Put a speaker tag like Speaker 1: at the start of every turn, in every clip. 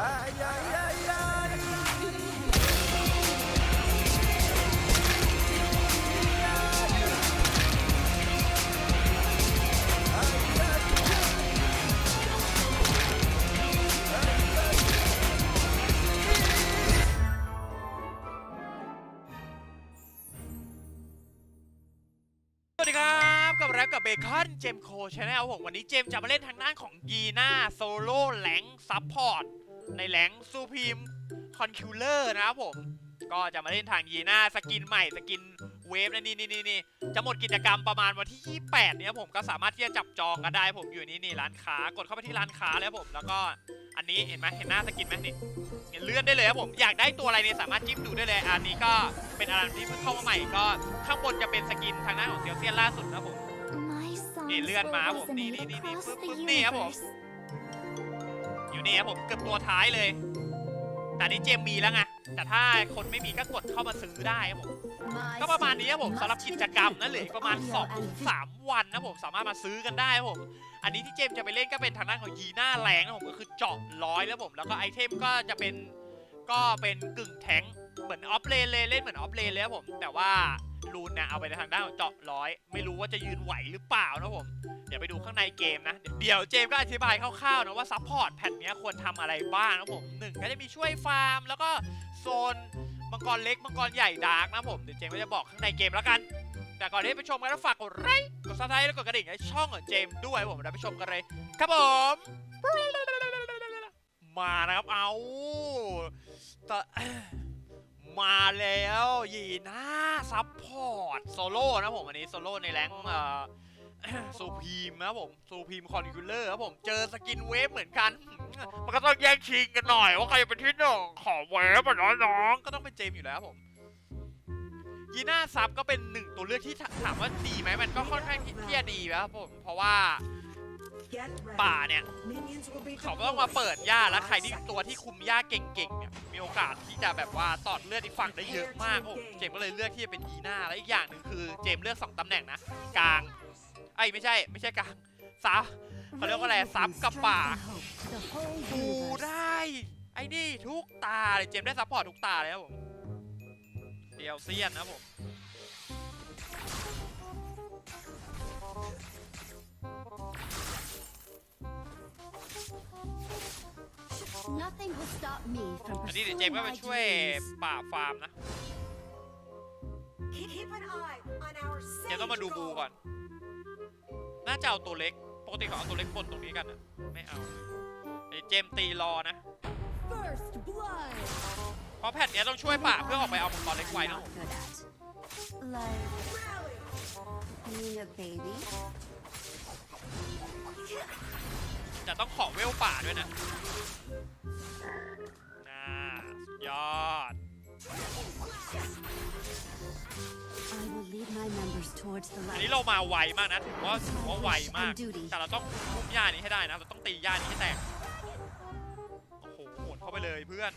Speaker 1: สวัสดีครับกับแรปกับเบคอนเจมโคชาแนลผมวันนี้เจมจะมาเล่นทางด้านของยีน่าโซโล่แหลงซัพพอร์ต ในแหลงซูพีมคอนคิวเลอร์นะครับผม ก็จะมาเล่นทางยีน่าสกินใหม่สกินเวฟนะนี่นี่นี่นี่จะหมดกิจกรรมประมาณวันที่ 28เนี่ยผมก็สามารถที่จะจับจองกันได้ผมอยู่นี่นี่ร้านค้ากดเข้าไปที่ร้านค้าแล้วผม แล้วก็อันนี้เห็นไหมเห็นหน้าสกินไหมนี่เนี่ยเลื่อนได้เลยครับผมอยากได้ตัวอะไรเนี่ยสามารถจิ้มดูได้เลย อันนี้ก็เป็นอะไรที่เพิ่งเข้ามาใหม่ก็ข้างบนจะเป็นสกินทางด้านของเซียวเซียนล่าสุดนะผม
Speaker 2: นี่เลื่อนมาผม
Speaker 1: นี่
Speaker 2: นี่
Speaker 1: นี่
Speaker 2: นี่
Speaker 1: นี่
Speaker 2: นี่
Speaker 1: ปึ๊
Speaker 2: ปึ๊
Speaker 1: บบปึ๊บบนี่
Speaker 2: นี่
Speaker 1: ค
Speaker 2: ค
Speaker 1: รั
Speaker 2: รั
Speaker 1: บบผ
Speaker 2: ผมม
Speaker 1: อยู่นี่ครับผมเกือบตัวท้ายเลย แต่อันนี้เจมมีแล้วไงแต่ถ้าคนไม่มีก็กดเข้ามาซื้อได้ครับผมก็ประมาณนี้ครับผมสำหรับกิจกรรมนะเหลืออีกประมาณ2 3วันนะผมสามารถมาซื้อกันได้ครับผมอันนี้ที่เจมจะไปเล่นก็เป็นทางด้านของยีน่าแรงนะผมก็คือเจาะร้อยแล้วผมแล้วก็ไอเทมก็จะเป็นก็เป็นกึ่งแทงค์ เหมือนออฟเลนเลยเล่นเหมือนออฟเลนเลยครับผม แต่ว่าลูนเนี่ยเอาไปในทางด้านของเจาะร้อย ไม่รู้ว่าจะยืนไหวหรือเปล่านะผม เดี๋ยวไปดูข้างในเกมนะ เดี๋ยวเจมก็อธิบายคร่าวๆนะว่าซัพพอร์ตแพทเนี้ควรทำอะไรบ้างนะผมหนึ่งก็จะมีช่วยฟาร์ม แล้วก็โซนมังกรเล็กมังกรใหญ่ดาร์กนะผมเดี๋ยวเจมก็จะบอกข้างในเกมแล้วกัน แต่ก่อนที่ไปชมกันฝากกดไลค์กดซับสไครต์แล้วกดกระดิ่งให้ช่องของเจมด้วยผมเดี๋ยวไปชมกันเลย ครับผม แล้วยีน่าซัพพอร์ตโซโล่นะผมอันนี้โซโล่ในแรงเอ่อซูพีมนะครับผมซูพีมคอนคิวเลอร์ครับผมเจอสกินเวฟเหมือนกัน มันก็ต้องแย่งชิงกันหน่อยว่าใครจะเป็นที่หนึ่งขอเวฟอะน้องก็ต้องเป็นเจมอยู่แล้วผมยีน่าซับก็เป็นหนึ่งตัวเลือกที่ถามว่าดีไหมมันก็ค่อนข้างที่ที่จะดีนะครับผมเพราะว่า ป่าเนี่ยเขาก็ต้องมาเปิดหญ้าแล้วใครที่ตัวที่คุมหญ้าเก่งๆเนี่ยมีโอกาสที่จะแบบว่าตอดเลือดอีกฝั่งได้เยอะมากครับผมเจมส์ก็เลยเลือกที่จะเป็นยีน่าและอีกอย่างหนึ่งคือเจมส์เลือกสองตำแหน่งนะกลางไอ้ไม่ใช่ไม่ใช่กลางซับเขาเรียกว่าอะไรซับกับป่าดูได้ไอ้นี่ทุกตาเลยเจมส์ได้ซัพพอร์ตทุกตาเลยครับผมเดียวเซียนนะผม ครับผมอันนี้เดี๋ยวเจมส์ก็ไปช่วยป่าฟาร์มนะเจมส์ต้องมาดูบูก่อน น่าจะเอาตัวเล็ก ปกติเขาเอาตัวเล็กบนตรงนี้กันอะไม่เอาเดี๋ยวเจมส์ตีรอนะเพราะแผ่นเนี้ยต้องช่วยป่าเพื่อออกไปเอามังกรเล็กไว้นะผมแต่ต้องขอเวลป่าด้วยนะ น่าสุดยอดอันนี้เรามาไวมากนะถือว่าถือว่าไวมาก แต่เราต้องทุบหญ้านี้ให้ได้นะ เราต้องตีหญ้านี้ให้แตก โอ้โหโหดเข้าไปเลยเพื่อน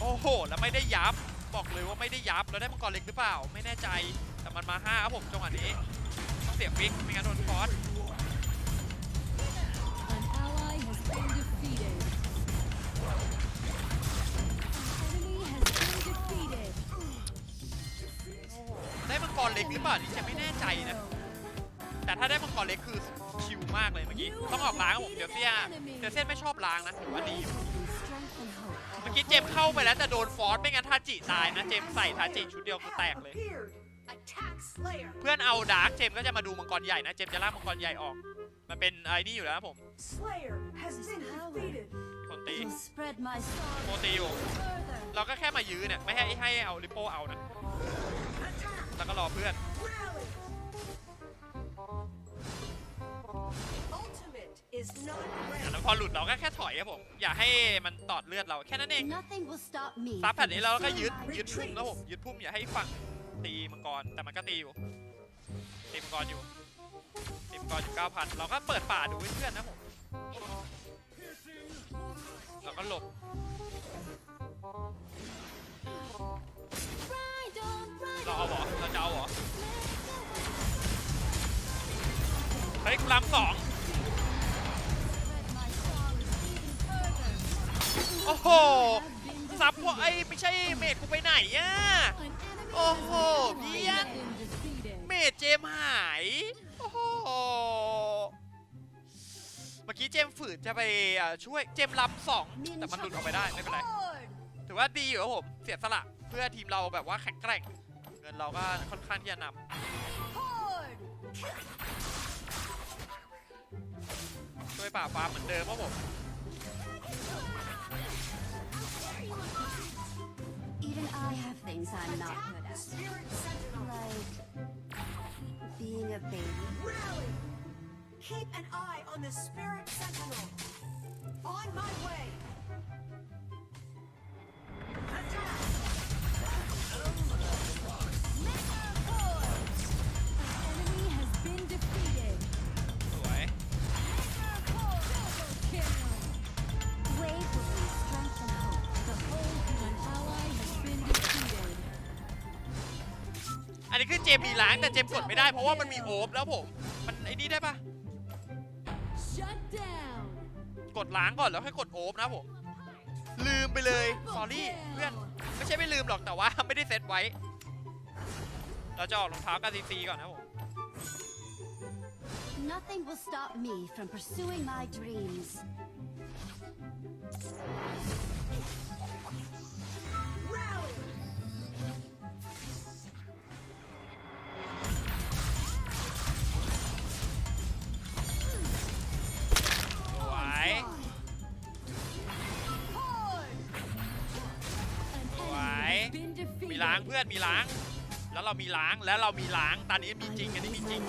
Speaker 1: โอ้โห แล้วไม่ได้ยับ บอกเลยว่าไม่ได้ยับแล้วได้มังกรเล็กหรือเปล่า ไม่แน่ใจ แต่มันมาห้าครับผมจังหวะนี้ ต้องเสียฟิกไม่งั้นโดนฟอส กรเล็กหรือเปล่านี่จะไม่แน่ใจนะ แต่ถ้าได้มังกรเล็กคือชิลมากเลยเมื่อกี้ ต้องออกล้างครับผม เดี๋ยวเสียเดี๋ยวเส้นไม่ชอบล้างนะถือว่าดีอยู่เมื่อกี้เจมเข้าไปแล้วแต่โดนฟอสไม่งั้นทาจิตายนะ เจมใส่ทาจิชุดเดียวคือแตกเลย เพื่อนเอาดาร์กเจมก็จะมาดูมังกรใหญ่นะ เจมจะลากมังกรใหญ่ออก มันเป็นไอ้นี่อยู่แล้วผมคนตีโคตีอยู่เราก็แค่มายื้อเนี่ย ไม่ให้ให้เอาลิปโป้เอานะ แล้วก็รอเพื่อนแล้วพอหลุดเราก็แค่ถอยครับผม อย่าให้มันตอดเลือดเราแค่นั้นเองซับแผ่นนี้เราก็ยึดยึดพุ่มนะผมยึดพุ่มอย่าให้ฝั่งตีมังกรแต่มันก็ตีอยู่ตีมังกรอยู่ตีมังกรอยู่9,000เราก็เปิดป่าดูให้เพื่อนนะผมเราก็หลบ เราเอาหรอเราจะเอาหรอเฮ้ยล้ำสองโอ้โหซับว่าไอ้ไม่ใช่เมดกูไปไหนอะ
Speaker 3: โอ้โห
Speaker 1: เพี้ยนเมดเจมหายโอ้โหเมื่อกี้เจมฝืนจะไปช่วยเจมล้ำสองแต่มันหลุดออกไปได้ไม่เป็นไรถือว่าดีอยู่ครับผมเสียสละ เพื่อทีมเราแบบว่าแข็งแกร่ง เงินเราก็ค่อนข้างที่จะนำช่วยป่าบฟ้าเหมือนเดิมครับผม จมมีล้างแต่เจมกดไม่ได้เพราะว่ามันมีโอบแล้วผม มันไอ้นี่ได้ปะกดล้างก่อนแล้วค่อยกดโอบนะผม ลืมไปเลยสอรี่เพื่อนไม่ใช่ไม่ลืมหรอกแต่ว่าไม่ได้เซตไว้ เราจะออกรองเท้ากันซีๆก่อนนะผม
Speaker 2: Nothing will stop me from pursuing my dreams.
Speaker 1: มีล้างเพื่อนมีล้าง แล้วเรามีล้างแล้วเรามีล้างตอนนี้มีจริงอันนี้มีจริง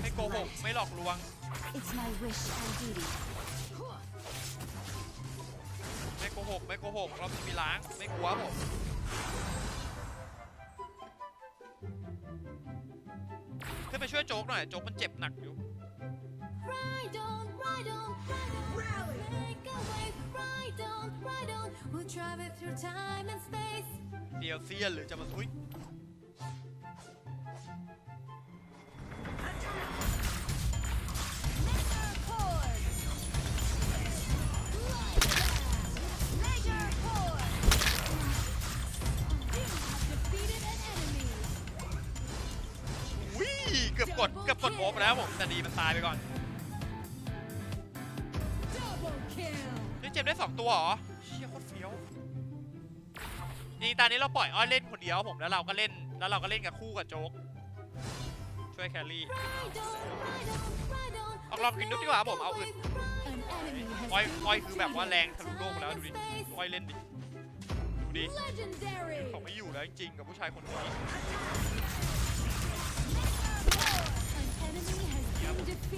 Speaker 1: ไม่โกหกไม่หลอกลวง
Speaker 2: It's my wish and duty.
Speaker 1: ไม่โกหกไม่โกหกเรามีล้างไม่กลัวผมขึ้นไปช่วยโจ๊กหน่อยโจ๊กมันเจ็บหนักอยู่ เดียวเซียนหรือจะมาอุ้ยอุ้ยเกือบกดเกือบกดโอบแล้วผมแต่ดีมันตายไปก่อนนี่เจมส์ได้สองตัวเหรอ จริงๆตอนนี้เราปล่อยอ้อยเล่นคนเดียวผมแล้วเราก็เล่นแล้วเราก็เล่นกับคู่กับโจ๊กช่วยแครี่
Speaker 3: ออกลองกินนุ๊กดีกว่าผมเอาอื่น
Speaker 1: อ้อยอ้อยคือแบบว่าแรงทะลุโลกแล้วดูดิอ้อยเล่นดิดูดิเขาไม่อยู่แล้วจริงๆกับผู้ชายคนนี้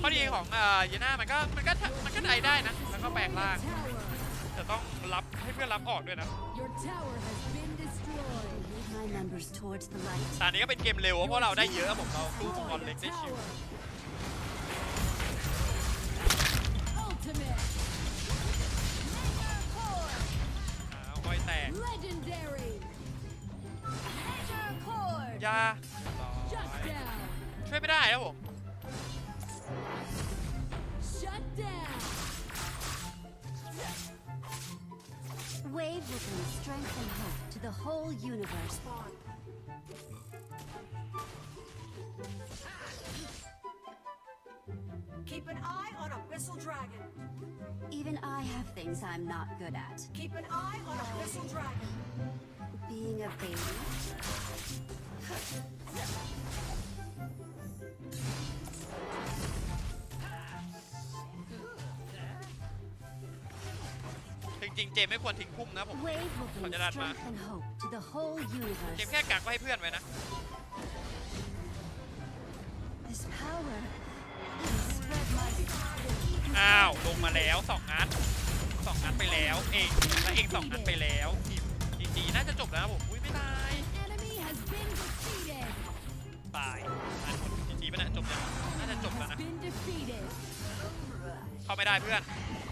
Speaker 1: ข้อดีของเอ่อเยน่ามันก็มันก็มันก็ไดได้นะแล้วก็แปลงร่างแต่ต้องรับให้เพื่อนรับออกด้วยนะ ตอนนี้ก็เป็นเกมเร็วเพราะเราได้เยอะผมเราสู้มังกรเล็กได้ชิวอ้าวอ้อยแตกยาช่วยไม่ได้ครับผม
Speaker 2: Wave will bring strength and hope to the whole universe.
Speaker 4: Keep an eye on Dragon.
Speaker 2: Even I have things I'm not good at.
Speaker 4: Keep an eye on Dragon.
Speaker 2: Being a baby.
Speaker 1: ริงๆ เจมไม่ควรทิ้งพุ่มนะผม
Speaker 2: Wave will bring
Speaker 1: Hold it on, Ma.
Speaker 2: strength and hope to the whole
Speaker 1: เจ
Speaker 2: universe.
Speaker 1: มแค่กักไว้ให้เพื่อนไว้นะ
Speaker 2: This power will spread my
Speaker 1: อ้าว ลงมาแล้วสองนัดสองนัดไปแล้ว เองและเองสองนัดไปแล้วทีมจีจีน่าจะจบแล้วนะผมอุ้ยไม่ตายตายตายหมดจีจีไปนะจบยังน่าจะจบแล้วนะ เข้าไม่ได้เพื่อนเพื่อนเข้า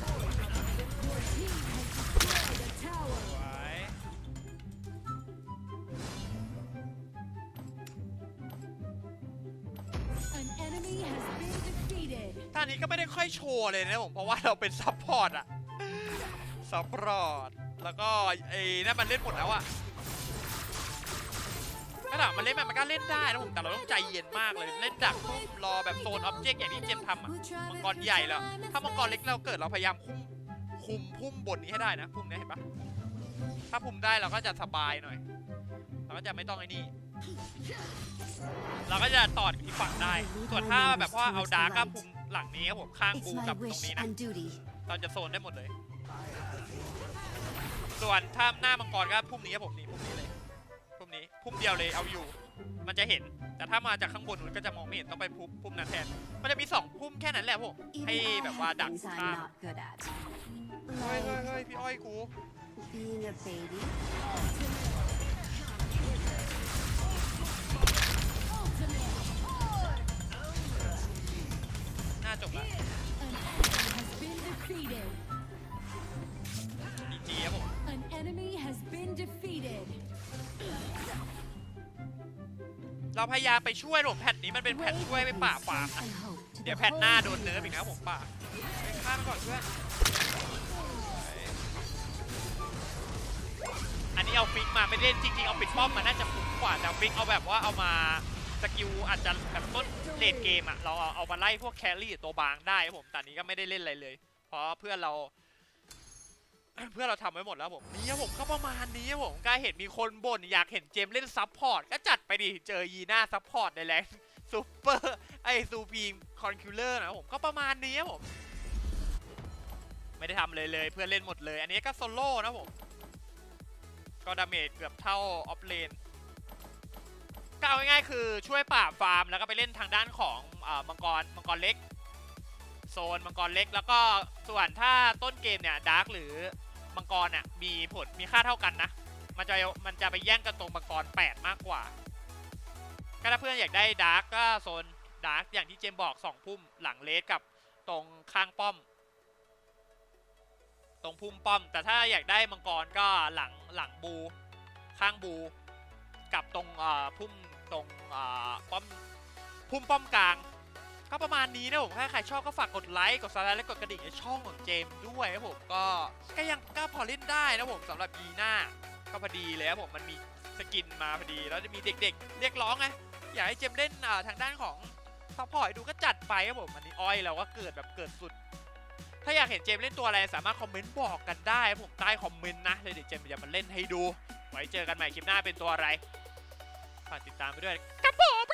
Speaker 1: สวยท่านี้ก็ไม่ได้ค่อยโชว์เลยนะผม เพราะว่าเราเป็นซัพพอร์ตอะซัพพอร์ต แล้วก็ไอ้นั่นมันเล่นหมดแล้วอะ ก็ถามมันเล่นมันมันก็เล่นได้นะผมแต่เราต้องใจเย็นมากเลยเล่นดักปุ๊บรอแบบโซนออบเจกต์อย่างที่เจมทำอะมังกรใหญ่แล้วถ้ามังกรเล็กเราเกิดเราพยายามคุมคุมพุ่มบนนี้ให้ได้นะพุ่มนี้เห็นปะถ้าพุ่มได้เราก็จะสบายหน่อย เราก็จะไม่ต้องไอ้นี่ เราก็จะตอดที่ฝั่งได้ ส่วนถ้าแบบว่าเอาดาร์กก็พุ่มหลังนี้ครับผมข้าง
Speaker 2: It's
Speaker 1: กูกับตรงนี้นะเราจะโซนได้หมดเลย ส่วนถ้าหน้ามังกรก็พุ่มนี้ครับผม นี่พุ่มนี้เลยพุ่มนี้พุ่มเดียวเลยเอาอยู่ มันจะเห็น แต่ถ้ามาจากข้างบนมันก็จะมองไม่เห็นต้องไปพุ่มพุ่มนั้นแทน มันจะมีสองพุ่มแค่นั้นแหละผม
Speaker 2: Even
Speaker 1: ให้
Speaker 2: I
Speaker 1: แบบว่า
Speaker 2: have
Speaker 1: ดัก
Speaker 2: things
Speaker 1: ข้าง
Speaker 2: I'm not good at.
Speaker 1: เฮ้ยเฮ้ย
Speaker 2: Like
Speaker 1: เฮ้ยพี่อ้อยกู
Speaker 2: being a baby.
Speaker 3: Ultimate.
Speaker 1: หน้าจบแล้ว เราพยายามไปช่วยผมแพทนี้มันเป็นแพทช่วยไปป่าฟาร์มนะเดี๋ยว
Speaker 2: the
Speaker 1: แพทหน้าโดนเนิร์ฟอีกนะผมป่าไปฆ่ามันก่อนเพื่อนอันนี้เอาฟิกมาไม่ได้จริงๆเอาปิดป้อมมาน่าจะคุ้มกว่าแต่ฟิกเอาแบบว่าเอามาสกิลอาจจะแบบต้นเลดเกมอะเราเอาเอามาไล่พวกแครี่ตัวบางได้ผมแต่นี้ก็ไม่ได้เล่นอะไรเลย เพราะเพื่อนเรา เพื่อนเราทำไว้หมดแล้วผมนี่ครับผมก็ประมาณนี้ครับผมก็เห็นมีคนบ่นอยากเห็นเจมส์เล่นซับพอร์ตก็จัดไปดิเจอยีน่าซับพอร์ตในแรงซูเปอร์ไอซูพีมคอนคิลเลอร์นะผมก็ประมาณนี้ครับผม ไม่ได้ทำเลยเลยเพื่อนเล่นหมดเลย อันนี้ก็โซโล่นะผม ก็ดาเมจเกือบเท่าออฟเลนก็เอาง่ายๆคือช่วยปราบฟาร์มแล้วก็ไปเล่นทางด้านของอามังกรมังกรเล็กโซนมังกรเล็กแล้วก็ส่วนถ้าต้นเกมเนี่ยดาร์กหรือ มังกรอะมีผลมีค่าเท่ากันนะ มันจะมันจะไปแย่งกันตรงมังกร 8 มากกว่า ก็ถ้าเพื่อนอยากได้ดาร์กก็โซนดาร์กอย่างที่เจมบอก2พุ่มหลังเลสกับตรงข้างป้อม ตรงพุ่มป้อม แต่ถ้าอยากได้มังกรก็หลังหลังบู ข้างบู กับตรงพุ่มตรงป้อมพุ่มป้อมกลาง ก็ประมาณนี้นะผมถ้าใครชอบก็ฝากกดไลค์กดซับสไครต์และกดกระดิ่งในช่องของเจมด้วยครับผมก็ก็ยังก็พอเล่นได้นะผมสำหรับอีน่าก็พอดีเลยครับผมมันมีสกินมาพอดีแล้วจะมีเด็กๆ เรียกร้องไงอยากให้เจมเล่นทางด้านของซัพพอร์ตดูก็จัดไปครับผมอันนี้อ้อยเราก็เกิดแบบเกิดสุด ถ้าอยากเห็นเจมเล่นตัวอะไรสามารถคอมเมนต์บอกกันได้ผมใต้คอมเมนต์นะเลยเดี๋ยวเจมจะมาเล่นให้ดู ไว้เจอกันใหม่คลิปหน้าเป็นตัวอะไรฝากติดตามไปด้วยกับผม